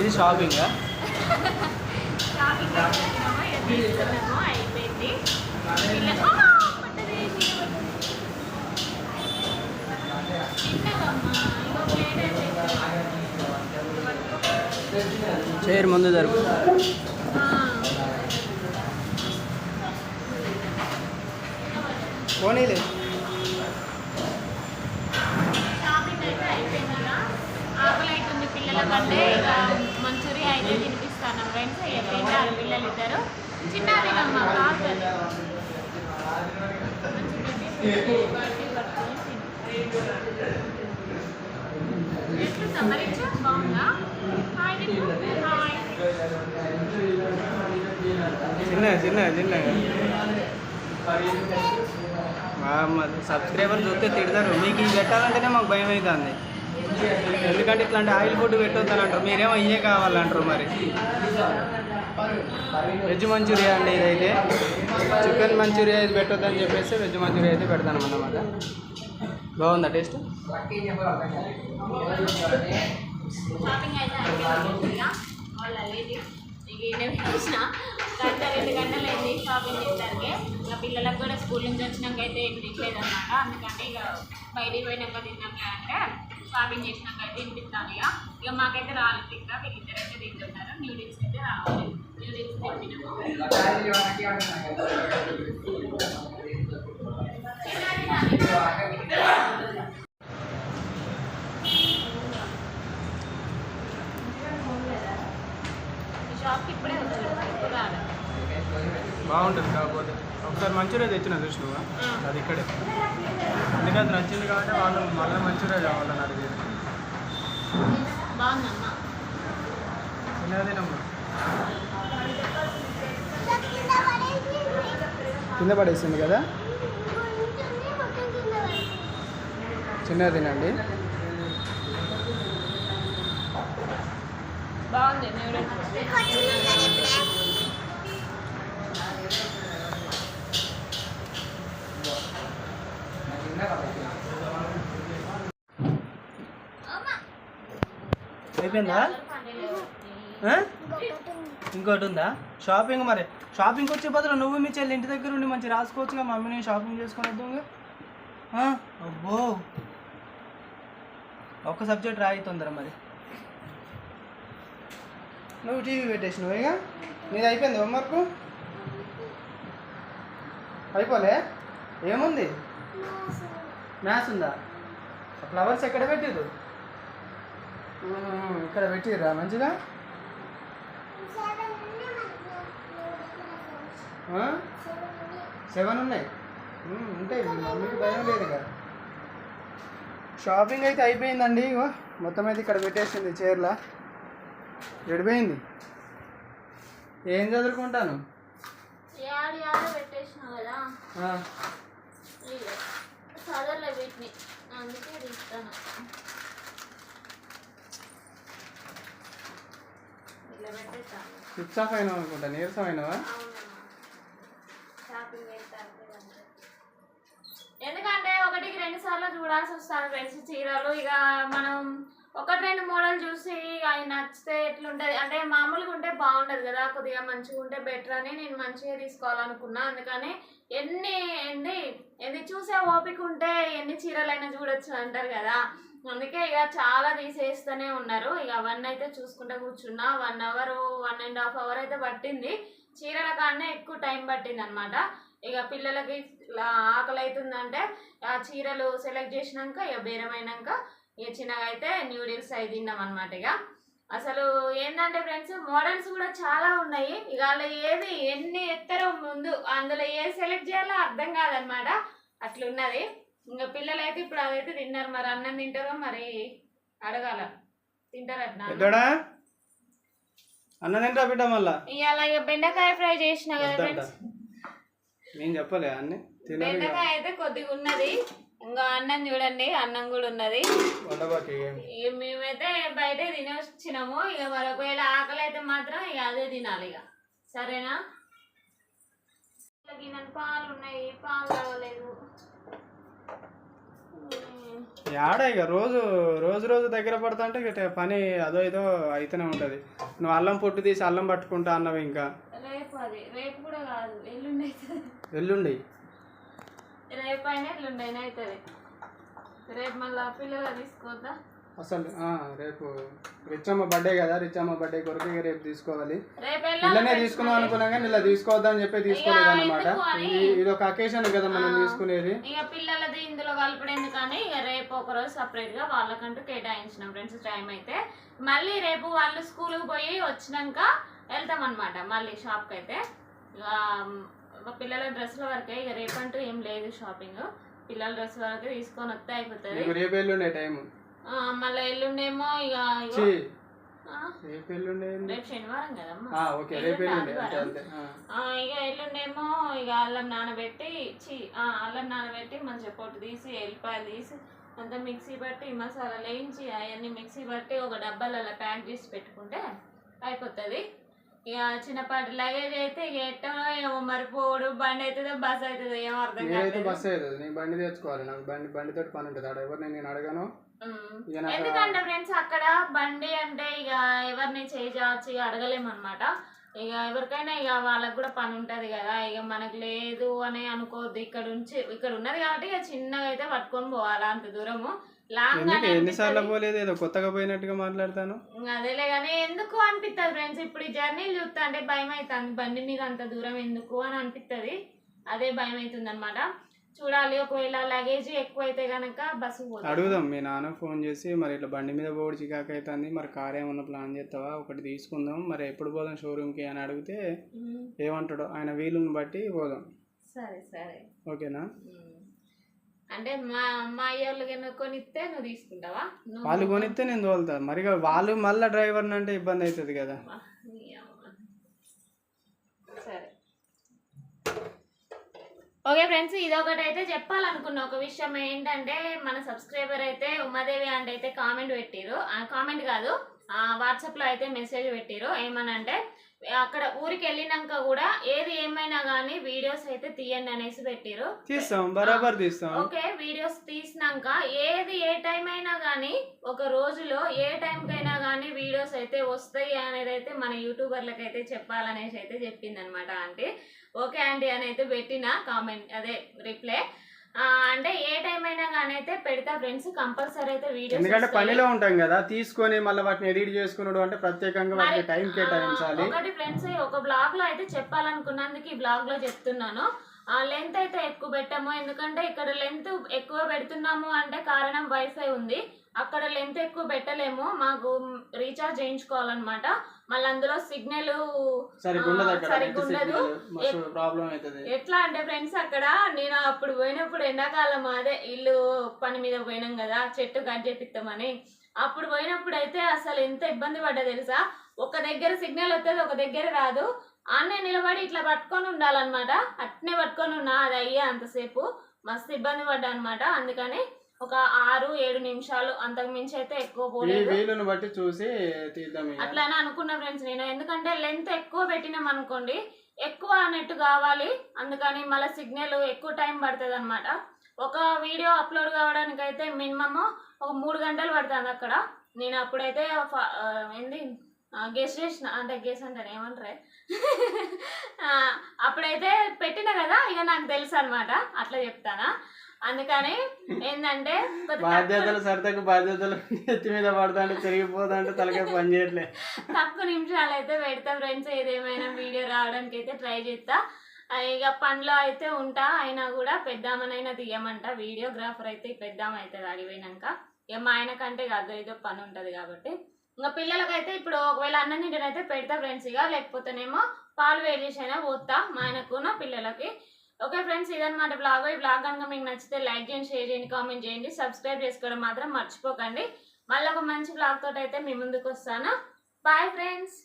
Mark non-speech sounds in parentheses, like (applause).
ఇది షాపింగ్ అయిపోయింది. చైర్ ముందు జరుపు. కంటే మంచూరియా అయితే తినిపిస్తాను ఫ్రెండ్స్ ఇక ఆరు పిల్లలు ఇద్దరు చిన్నదినమ్మా కాదు బాగుందా చిన్న చిన్న చిన్న సబ్స్క్రైబర్ చూస్తే తిడతారు. మీకు ఇది పెట్టాలంటేనే మాకు భయం అవుతుంది. ఎందుకంటే ఇట్లాంటి ఆయిల్ ఫుడ్ పెట్టొద్దని అంటారు మీరేమో ఇయే కావాలంటారు మరి. వెజ్ మంచూరియా అండి ఇదైతే. చికెన్ మంచూరియా ఇది పెట్టొద్దని చెప్పేసి వెజ్ మంచూరియా అయితే పెడతాను అన్నమాట. బాగుందా టేస్ట్? షాపింగ్ అయితే అయిపోయింది ఇక వాళ్ళ ఈయన గంట రెండు గంటలు అయింది షాపింగ్ చేసరికి ఇక పిల్లలకు కూడా స్కూల్ నుంచి వచ్చినాక అయితే ఏం తినలేదు అనమాట అందుకంటే ఇక బయటికి పోయినాక తిన్నాక అంటే షాపింగ్ చేసినాక అయితే తినిపిస్తాను ఇక. ఇక మాకైతే రాలేదు ఇంకా వీళ్ళిద్దరు అయితే తింటున్నారు. న్యూడిల్స్ అయితే రావాలి న్యూడిల్స్ తింటున్నాము ఈ షాప్కి ఇప్పుడే వచ్చాడు ఇప్పుడు రాలేదు బాగుంటుంది కాకపోతే. ఒకసారి మంచూరియా తెచ్చిన చూసినావా? అది ఇక్కడే. అందుకే అది నచ్చింది కాబట్టి వాళ్ళు మళ్ళీ మంచూరియా కావాలని అడిగేది కింద పడేసింది కదా? చిన్నగా తినండి. బాగుంది అయిపోయిందా? ఇంకోటి ఉందా? షాపింగ్ మరి. షాపింగ్కి వచ్చే బదులు నువ్వు మీ చెల్లి ఇంటి దగ్గర ఉండి మంచి రాసుకోవచ్చుగా మమ్మీ నేను షాపింగ్ చేసుకొని వద్దు అబ్బో. ఒక్క సబ్జెక్ట్ రాయి తొందర మరి. నువ్వు టీవీ పెట్టేసినావు ఇక? నీది అయిపోయింది హోంవర్క్ అయిపోలే? ఏముంది? మ్యాథ్స్ ఉందా? ఫ్లవర్స్ ఎక్కడ పెట్టిరు ఇక్కడ పెట్టిర్రా మంచిగా? సెవెన్ ఉన్నాయి. ఉంటాయి మమ్మీకి భయం లేదు కదా షాపింగ్ అయితే అయిపోయిందండి మొత్తం అయితే ఇక్కడ పెట్టేసింది చీరలా. ఎడిపోయింది ఏం చదువుకుంటాను. చదవలే వీటిని. అందుకే తీస్తాను ఇట్లా పెట్టేస్తాను స్విచ్ ఆఫ్ అయినావు అనుకుంటా నీరసం అయినావా ఎందుకంటే ఒకటికి రెండు సార్లు చూడాల్సి వస్తారు ఫ్రెండ్స్ చీరలు. ఇక మనం ఒకటి రెండు మోడల్ చూసి అవి నచ్చితే ఎట్లుంటుంది? అంటే మామూలుగా ఉంటే బాగుండదు కదా కొద్దిగా మంచిగా ఉంటే బెటర్ అని నేను మంచిగా తీసుకోవాలనుకున్నా. అందుకని ఎన్ని ఎన్ని ఎన్ని చూసే ఓపిక ఉంటే ఎన్ని చీరలైనా చూడొచ్చు అంటారు కదా. అందుకే ఇక చాలా తీసేస్తూనే ఉన్నారు. ఇక అవన్నీ అయితే చూసుకుంటూ కూర్చున్నా one hour one and half hour అయితే పట్టింది. చీరల కాడనే ఎక్కువ టైం పట్టింది అనమాట ఇక పిల్లలకి ఆకలి అవుతుందంటే ఆ చీరలు సెలెక్ట్ చేసినాక ఇక బేరమైనాక ఇక చిన్నగా అయితే న్యూడిల్స్ అయి తిన్నాం అనమాట ఇక. అసలు ఏంటంటే ఫ్రెండ్స్ మోడల్స్ కూడా చాలా ఉన్నాయి. ఇక అలా ఏది ఎన్ని ఎత్తారో ముందు అందులో ఏది సెలెక్ట్ చేయాలో అర్థం కాదనమాట అట్లున్నది. ఇంకా పిల్లలు అయితే ఇప్పుడు అదైతే తిన్నారు. మరి అన్నం తింటారో మరి అడగాల. తింటారట అన్న తింటా బిడ్డ మళ్ళా? ఇవాళ ఇక బెండకాయ ఫ్రై చేసిన కదా నేను చెప్పలే అన్ని. బెండకాయ అయితే కొద్దిగా ఉన్నది. ఇంకా అన్నం చూడండి అన్నం కూడా ఉన్నది. మేమైతే బయట తినొచ్చినాము. ఇక మరి ఒకవేళ ఆకలి అయితే మాత్రం ఇక అదే తినాలి ఇక సరేనా? గిన్నె పాలు ఉన్నాయి. పాలు తాగలేదు. యాడ ఇక రోజు రోజు రోజు దగ్గర పడతా అంటే పని అదో ఏదో అయితేనే ఉంటుంది. నువ్వు అల్లం పొట్టు తీసి అల్లం పట్టుకుంటా అన్నావు ఇంకా? రేపు అది రేపు కూడా కాదు ఎల్లుండి రేపు అయినా ఎల్లుండి అయినా అవుతుంది రేపు మళ్ళీ పిల్లలు తీసుకోవద్దా అసలు రేపు రిచ్చమ్మ బర్త్డే కదా రిచ్చమ్మ బర్త్డే కొరకు రేపు తీసుకోవాలి. వెళ్ళాలి తీసుకుందాం అనుకున్నా కానీ ఇలా తీసుకోవద్దని చెప్పి తీసుకోలేదు అనమాట? ఇది ఒక అకేషన్ కదా మనం తీసుకునేది. ఇక పిల్లలది ఇందులో కలపడేందుకు కానీ ఇక రేపు ఒక రోజు సపరేట్గా వాళ్ళకంటూ కేటాయించినాం ఫ్రెండ్స్ టైం అయితే. మళ్ళీ రేపు వాళ్ళు స్కూల్కి పోయి వచ్చినాక వెళ్తాం అనమాట మళ్ళీ షాప్కి అయితే. పిల్లల డ్రెస్సుల వరకే ఇక రేపంటూ ఏం లేదు షాపింగ్ పిల్లల డ్రెస్ వరకు తీసుకొని వస్తే అయిపోతుంది. రేపు టైం మళ్ళీ ఎల్లుండేమో ఇక రేపు ఎల్లుండే ఏంది? రేపు శనివారం కదమ్మా ఓకే రేపు ఎల్లుండి ఇక ఎల్లుండేమో ఇక అల్లం నానబెట్టి చి ఆ, అల్లం నానబెట్టి మంచిగా పొట్టు తీసి ఎల్లిపాయలు తీసి అంతా మిక్సీ పట్టి మసాలాలు వేయించి అవన్నీ మిక్సీ పట్టి ఒక డబ్బాలలో ప్యాక్ చేసి పెట్టుకుంటే అయిపోతుంది. ఇక చిన్నపాటి లగేజ్ అయితే ఇక ఎట్టో ఏమో మరిపోడు బండి అవుతుందో బస్ అవుతుందో ఏమో అర్థం కాదు బస్సు అవుతుంది నేను బండి తెచ్చుకోవాలి. నాకు బండి బండితో పని ఉంటుంది. ఆడ ఎవరిని నేను అడగాను? ఎందుకంటే ఫ్రెండ్స్ అక్కడ బండి అంటే ఇక ఎవరిని చేయించవచ్చు ఇక అడగలేమన్నమాట. ఇక ఎవరికైనా ఇక వాళ్ళకి కూడా పని ఉంటది కదా. ఇక మనకు లేదు అని అనుకోవద్దు. ఇక్కడ ఉంచి ఇక్కడ ఉన్నది కాబట్టి ఇక చిన్నగా అయితే పట్టుకొని పోవాలా అంత దూరము. ఎన్నిసార్లు. పోలేదు? ఏదో కొత్తగా పోయినట్టుగా మాట్లాడతాను. అదేలే కానీ ఎందుకు అనిపిస్తుంది ఫ్రెండ్స్? ఇప్పుడు ఈ జర్నీలు చూస్తా అంటే భయం అవుతుంది బండి మీద అంత దూరం ఎందుకు అని అనిపిస్తుంది అదే భయం అవుతుంది అనమాట చూడాలి ఒకవేళ లగేజ్ ఎక్కువ అయితే గనక బస్సు అడుగుదాం. మీ నాన్న ఫోన్ చేసి మరి ఇట్లా బండి మీద పోడు చికాకు అవుతుంది మరి కార్ ఏమన్నా ప్లాన్ చేస్తావా? ఒకటి తీసుకుందాం. మరి ఎప్పుడు పోదాం షోరూమ్కి అని అడిగితే ఏమంటాడో ఆయన వీలుని బట్టి పోదాం. సరే సరే. ఓకేనా. అంటే మా అయ్యోళ్ళు కనుక కొనిస్తే నువ్వు తీసుకుంటావా? వాళ్ళు కొనిస్తే నేను తోలుతా. మరి వాళ్ళు మళ్ళీ డ్రైవర్ని అంటే ఇబ్బంది అవుతుంది కదా నీ అమ్మ. సరే ఓకే ఫ్రెండ్స్ ఇది ఒకటి అయితే చెప్పాలనుకున్న ఒక విషయం ఏంటంటే మన సబ్స్క్రైబర్ అయితే ఉమాదేవి అంటే అయితే కామెంట్ పెట్టిరు కామెంట్ కాదు వాట్సాప్లో అయితే మెసేజ్ పెట్టిరు ఏమనంటే అక్కడ ఊరికి వెళ్ళినాక కూడా ఏది ఏమైనా కానీ వీడియోస్ అయితే తీయండి అనేసి పెట్టిరు. తీస్తాం బరాబర్ తీస్తాం. ఓకే వీడియోస్ తీసినాక ఏది ఏ టైం అయినా కానీ ఒక రోజులో ఏ టైంకైనా కానీ వీడియోస్ అయితే వస్తాయి అనేది అయితే మన యూట్యూబర్లకు అయితే చెప్పాలనేసి అయితే చెప్పింది అనమాట ఆంటీ. ఓకే ఆంటీ అని అయితే పెట్టిన కామెంట్ అదే రిప్లై. అంటే ఏ టైం అయినా కానీ అయితే పెడతా ఫ్రెండ్స్ కంపల్సరీ అయితే ఎందుకంటే వీడియోస్ పనిలో ఉంటాం కదా తీసుకొని మళ్ళీ వాటిని ఎడిట్ చేసుకున్నాడు అంటే ప్రత్యేకంగా వాటికి టైం కేటాయించాలి. ఒకటి ఫ్రెండ్స్ ఒక బ్లాగ్లో అయితే చెప్పాలనుకున్నందుకు ఈ బ్లాగ్లో చెప్తున్నాను. ఆ లెంత్ అయితే ఎక్కువ పెట్టాము. ఎందుకంటే ఇక్కడ లెంత్ ఎక్కువ పెడుతున్నాము అంటే కారణం వైఫై ఉంది. అక్కడ లెంత్ ఎక్కువ పెట్టలేము. మాకు రీఛార్జ్ చేయించుకోవాలన్నమాట. మళ్ళీ అందులో సిగ్నల్ సరిగ్గా ఉండదు అక్కడ సరిగ్గా ఉండదు మస్తు ప్రాబ్లం అవుతుంది. ఎట్లా అంటే ఫ్రెండ్స్ అక్కడ నేను అప్పుడు పోయినప్పుడు ఎండాకాలం అదే ఇల్లు పని మీద పోయినాం కదా చెట్టు కట్ చేపిస్తామని అప్పుడు పోయినప్పుడు అయితే అసలు ఎంత ఇబ్బంది పడ్డా తెలుసా? ఒక దగ్గర సిగ్నల్ వస్తుంది ఒక దగ్గర రాదు. ఆన్నే నిలబడి ఇట్లా పట్టుకొని ఉండాలన్నమాట. అట్నే పట్టుకొని ఉన్నా అది అయ్యే అంతసేపు. మస్తు ఇబ్బంది పడ్డా అనమాట అందుకని ఒక ఆరు ఏడు నిమిషాలు అంతకు మించి అయితే ఎక్కువ పోలేదు. వీలుని బట్టి చూసి తీద్దాం. అట్లానే అనుకున్న ఫ్రెండ్స్ నేను. ఎందుకంటే లెంత్ ఎక్కువ పెట్టినాం అనుకోండి ఎక్కువ నెట్ కావాలి. అందుకని మళ్ళీ సిగ్నల్ ఎక్కువ టైం పడుతుంది అనమాట ఒక వీడియో అప్లోడ్ కావడానికి అయితే మినిమమ్ ఒక మూడు గంటలు పడుతుంది అక్కడ. నేను అప్పుడైతే ఏంది? గెస్ చేసిన అంటే గెస్ అంటే ఏమంటారే? (laughs) అప్పుడైతే పెట్టిన కదా ఇక నాకు తెలుసు అనమాట అట్లా చెప్తానా? అందుకని ఏంటంటే బాధ్యతలు సరదాకు బాధ్యతలు ఎత్తి మీద పడతా అంటే తిరిగిపోతా అంటే తలకే పని చేయట్లే. తక్కువ నిమిషాలు అయితే పెడతా ఫ్రెండ్స్ ఏదేమైనా వీడియో రావడానికి అయితే ట్రై చేస్తా. ఇక పనిలో అయితే ఉంటా అయినా కూడా పెద్దామనైనా తీయమంట. వీడియోగ్రాఫర్ అయితే పెద్దామ అవుతుంది అడిగిపోయినాక. ఇక మా ఆయన కంటే కాదు ఏదో పని ఉంటుంది కాబట్టి. ఇంకా పిల్లలకైతే ఇప్పుడు ఒకవేళ అన్నం తింటనైతే పెడతా ఫ్రెండ్స్ ఇక. లేకపోతేనేమో పాలు వేడి చేసి అయినా పోతా మా ఆయనకున్న పిల్లలకి. ఓకే ఫ్రెండ్స్ ఇదనమాట బ్లాగ్ ఈ బ్లాగ్ కనుక మీకు నచ్చితే లైక్ చేయండి షేర్ చేయండి కామెంట్ చేయండి సబ్స్క్రైబ్ చేసుకోవడం మాత్రం మర్చిపోకండి. మళ్ళీ ఒక మంచి బ్లాగ్ తోటి అయితే మీ ముందుకు వస్తాను బాయ్ ఫ్రెండ్స్